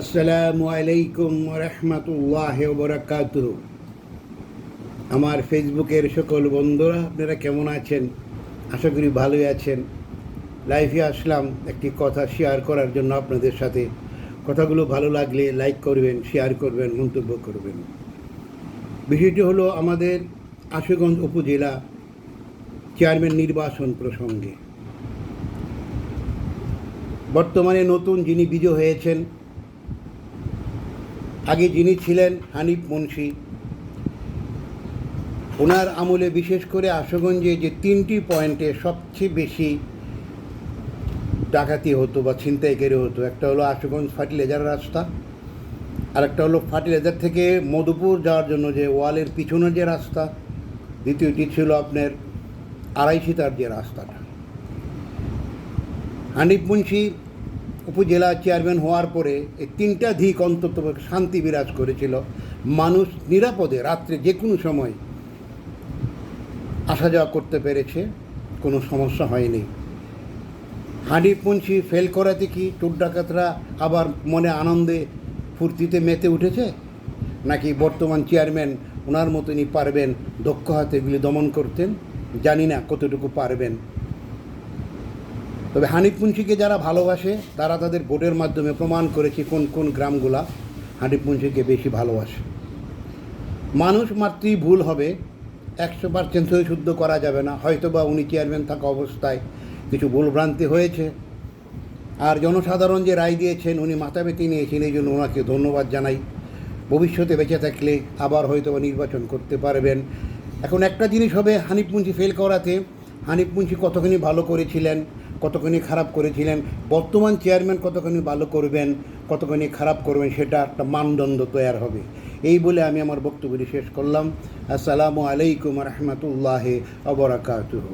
আসসালামু আলাইকুম রহমতুল্লাহ বরাকাত আমার ফেসবুকের সকল বন্ধুরা, আপনারা কেমন আছেন? আশা করি ভালোই আছেন। লাইভে আসলাম একটি কথা শেয়ার করার জন্য আপনাদের সাথে। কথাগুলো ভালো লাগলে লাইক করবেন, শেয়ার করবেন, মন্তব্য করবেন। বিষয়টি হলো আমাদের আশুগঞ্জ উপজেলা চেয়ারম্যান নির্বাচন প্রসঙ্গে। বর্তমানে নতুন যিনি বিজয় হয়েছেন আগে যিনি ছিলেন হানিফ মুন্সি, ওনার আমলে বিশেষ করে আশুগঞ্জে যে তিনটি পয়েন্টে সবচেয়ে বেশি ডাকাতি হতো বা ছিনতাই ছিনতাইকারী হতো, একটা হলো আশুগঞ্জ ফার্টিলাইজার রাস্তা আর একটা হলো ফার্টিলাইজার থেকে মধুপুর যাওয়ার জন্য যে ওয়ালের পিছনের যে রাস্তা, দ্বিতীয়টি ছিল আপনার আড়াইশিতার যে রাস্তাটা। হানিফ মুন্সি উপজেলা চেয়ারম্যান হওয়ার পরে এই তিনটা দিক অন্তত শান্তি বিরাজ করেছিল। মানুষ নিরাপদে রাত্রে যে কোনো সময় আসা যাওয়া করতে পেরেছে, কোনো সমস্যা হয়নি। মুন্সি ফেল করাতে কি চোর ডাকাতরা আবার মনে আনন্দে ফুর্তিতে মেতে উঠেছে? নাকি বর্তমান চেয়ারম্যান ওনার মতনই পারবেন দক্ষ হাতে এগুলি দমন করতেন? জানি না কতটুকু পারবেন। তবে হানিফ যারা ভালোবাসে, তারা তাদের ভোটের মাধ্যমে প্রমাণ করেছে কোন কোন গ্রামগুলা হানিফ বেশি ভালোবাসে। মানুষ মাত্রই ভুল হবে, একশো পার্সেন্ট শুদ্ধ করা যাবে না। হয়তো বা উনি চেয়ারম্যান থাকা অবস্থায় কিছু ভুলভ্রান্তি হয়েছে। আর জনসাধারণ যে রায় দিয়েছেন, উনি মাথা পেতে নিয়েছেন, এই জন্য ওনাকে ধন্যবাদ জানাই। ভবিষ্যতে বেঁচে থাকলে আবার হয়তো নির্বাচন করতে পারবেন। এখন একটা জিনিস হবে হানিফ ফেল করাতে। হানিফ কতখানি ভালো করেছিলেন কতখানি খারাপ করেছিলেন, বর্তমান চেয়ারম্যান কতখানি ভালো করবেন, কতখানি খারাপ করবেন সেটা একটা মানদণ্ড তৈরি হবে। এই বলে আমি আমার বক্তব্যটি শেষ করলাম। আসসালামু আলাইকুম রহমতুল্লাহ আবরাকাতুহ